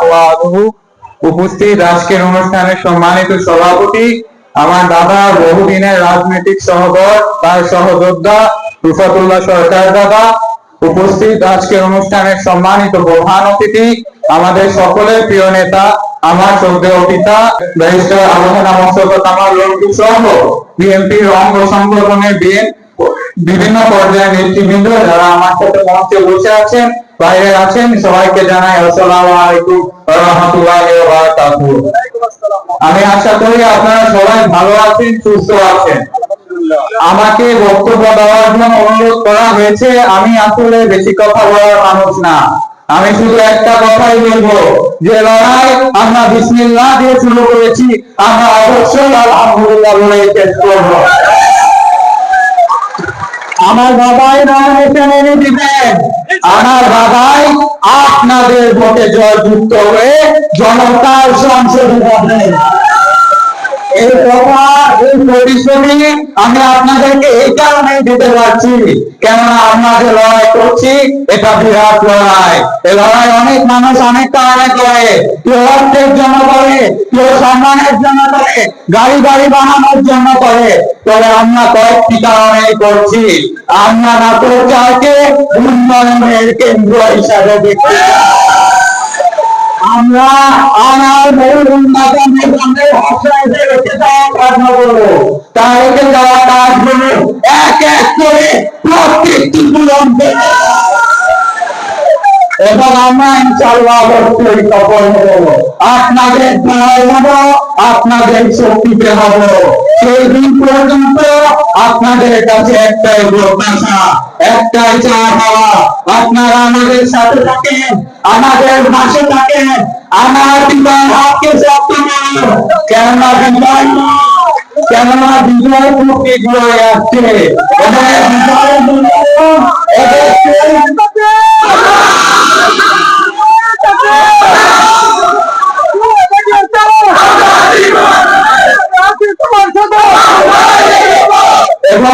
হুয়া উপস্থিত আজকের অনুষ্ঠানের সম্মানিত সভাপতি, আমার দাদা বহুদিনের রাজনৈতিক সহদর, তার সহযোদ্ধা রুফাতুল্লাহ সরকার দাদা উপস্থিত আজকের অনুষ্ঠানের সম্মানিত প্রধান অতিথি, আমাদের সকলের প্রিয় নেতা, আমার শ্রদ্ধেয় পিতা ব্যারিস্টার আলোচনা মোস্তফা কামাল লন্টু সহ বিএনপির অঙ্গ সংগঠনের বিএন বিভিন্ন পর্যায়ের নেতৃবৃন্দ যারা আমার সাথে মঞ্চে বসে আছেন, বাইরে আছেন, সবাইকে জানাই আসসালামু আলাইকুম আমি আশা করি আপনারা সবাই ভালো আছেন, সুস্থ আছেন। আমাকে বক্তব্য দেওয়ার জন্য অনুরোধ করা হয়েছে, আমি আসলে বেশি কথা বলার মানুষ না। আমি শুধু একটা কথাই বলব, যে লড়াই আমরা বিসমিল্লাহ দিয়ে শুরু করেছি, আমরা অবশ্যই আলহামদুলিল্লাহ বলে শেষ করব। আমার বাবাই নমিনেশন দিবেন আমার বাবাই আপনাদের ভোটে জয়যুক্ত হয়ে জনতার সংসদে আমি আপনাদেরকে এই কারণে দিতে পারছি। কেননা আমরা লড়াই করছি, এটা বিরাট লড়াই। এই লড়াই অনেক মানুষ অনেক কারণে করে। কেউ অর্থের জন্য করে, কেউ সম্মানের জন্য করে, গাড়ি গাড়ি বানানোর জন্য করে। তবে আমরা কয়েকটি কারণে করছি। আমরা নাটোর চাকে উন্নয়নের কেন্দ্র হিসাবে দেখতে আমরা আমার মূল উন্নয়নের সামনে ভাষায় রেখে দেওয়া কাজ করব তাই রেখে দেওয়া কাজগুলো এক এক করে প্রত্যেকটি করব এবং আমরা ইনশাআল্লাহ অবশ্যই সফল হব। আপনাদের দ্বারাই হব আপনাদের শক্তিতে হব সেই দিন পর্যন্ত আপনাদের কাছে একটাই প্রত্যাশা, একটাই চা পাওয়া। আপনারা আমাদের সাথে থাকেন, আমাদের পাশে থাকেন, আমার বিজয় হাতকে শক্ত করুন। কেননা বিজয় কেননা বিজয় খুব শীঘ্রই আসছে এবং এই বিজয়ের জন্য এদেরকে এবং এই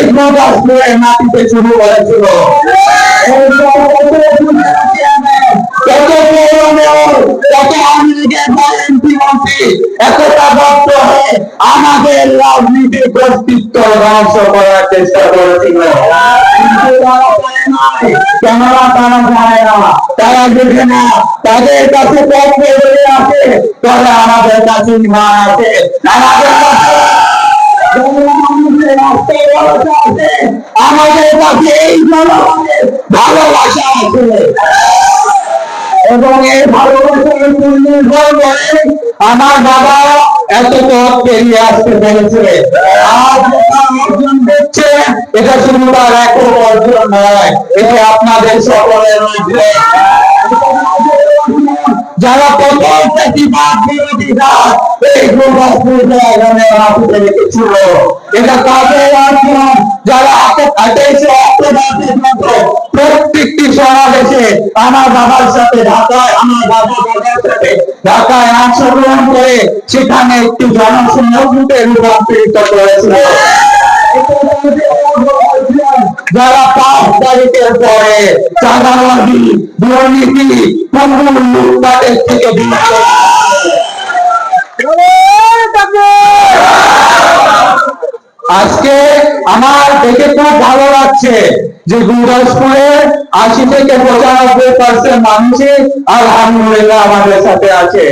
এই প্রদাসপুরের মাটিতে শুরু করেছিল কত বড় মেয়র, কত আওয়ামী লীগের মন্ত্রী মন্ত্রী এতটা হয়ে আমাদের রাজনীতির অস্তিত্ব ধ্বংস করার চেষ্টা করেছিল পারে। কেননা তারা জানে না তারা বুঝে না তাদের কাছে পথ বেরিয়ে আছে তবে আমাদের কাছে ইমান আছে আমাদের কাছে আমাদের কাছে এই ভালোবাসা আছে এবং এই ভালোবাসার আমার বাবা এত পথ পেরিয়ে আসতে পেরেছে অর্জন করছে এটা শুধু তার একক অর্জন নয়, এটা আপনাদের সকলের মধ্যে যারা প্রথম প্রতিবাদ এটা তাদের অর্জন যারা প্রত্যেকটি সমাবেশে আমার বাবার সাথে ঢাকায়, আমার বাবা বাবার সাথে ঢাকায় অংশগ্রহণ করে সেখানে একটি জনসংযোগে রূপান্তরিত করেছিল। যারা পাঁচ তারিখের পরে চাঁদাবাদী দুর্নীতি পূর্ব লুটপাটের থেকে আজকে আমার দেখে খুব ভালো লাগছে যে গুরদাসপুরের আশি থেকে পঁচানব্বই পার্সেন্ট মানুষই আলহামদুলিল্লাহ আমাদের সাথে আছে।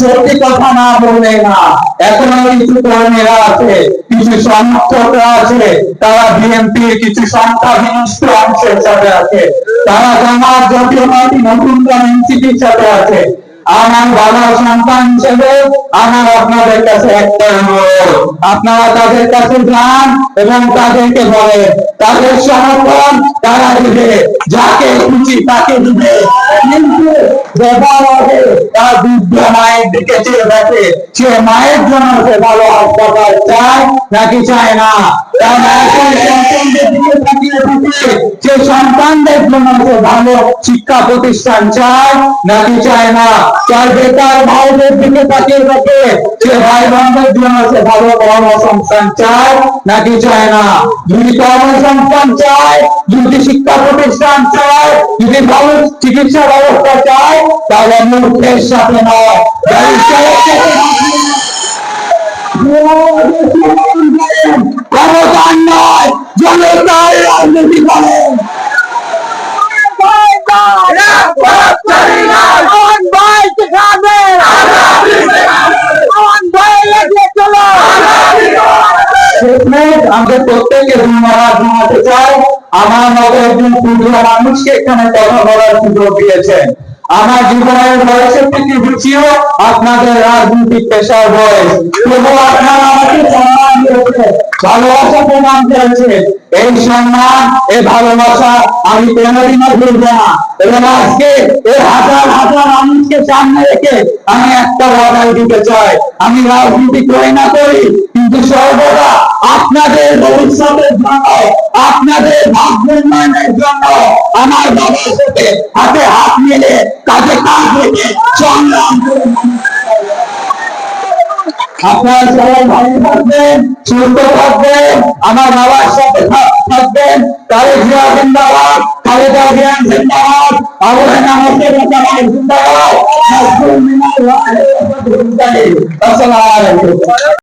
সত্যি কথা না বললে না, এখনও কিছু কর্মীরা আছে, কিছু সমর্থকরা আছে, তারা বিএনপির কিছু সংখ্যাগরিষ্ঠ অংশের সাথে আছে, তারা জামাত জাতীয় পার্টি নতুন এনসিপির সাথে আছে। আমার বাবার সন্তান হিসেবে আমার আপনাদের কাছে একটা অনুরোধ আপনারা তাদের কাছে যান এবং তাদেরকে বলেন, তাদের সমর্থন তারা দিবে, যাকে খুশি তাকে দিবে। কিন্তু তার বৃদ্ধ মায়ের দিকে চেয়ে দেখে, সে মায়ের জন্য সে ভালো হাসপাতাল চায় নাকি চায় না? তার সন্তানদের দিকে তাকিয়ে থাকে, সে সন্তানদের জন্য সে ভালো শিক্ষা প্রতিষ্ঠান চায় নাকি চায় না? চার বেকার ভাইদের দিকে তাকিয়ে থাকে। সে ভাই বোনদের জন্য সে ভালো কর্মসংস্থান চায় নাকি চায় না? যদি কর্মসংস্থান চায় যদি শিক্ষা প্রতিষ্ঠান চায় যদি ভালো চিকিৎসা ব্যবস্থা চায় তাহলে মুখের সাথে নয়। ক্ষমতার নয় জনতার রাজনীতি করেন শেষমেশ আমাদের প্রত্যেককে ধন্যবাদ জানাতে চাই আমার মতো একজন মানুষকে এখানে কথা বলার সুযোগ দিয়েছেন। আমার জীবনের বয়সের থেকে বেশিও আপনাদের রাজনৈতিক পেশার বয়স। তবু আপনারা আমাকে সম্মান দিয়েছেন, ভালোবাসা প্রমাণ করেছে এই সম্মান, এই ভালোবাসা আমি কোনোদিনও ভুলব না। এবং আজকে এই হাজার হাজার মানুষকে সামনে রেখে আমি একটা অর্ডার দিতে চাই। আমি রাজনীতি করি না করি, কিন্তু সর্বদা আপনাদের ভবিষ্যতের জন্য আপনাদের ভাগ্য উন্নয়নের জন্য আমার বাবার সাথে হাতে হাত মিলে কাঁধে কাঁধ রেখে সংগ্রাম আপনারা সবাই ভালো থাকবেন, সুস্থ থাকবেন, আমার বাবার সাথে থাকবেন। তারেক জিয়া জিন্দাবাদ খালেদা জিয়া জিন্দাবাদ, আবুল নামাজ জিন্দাবাদ। আসসালামু আলাইকুম।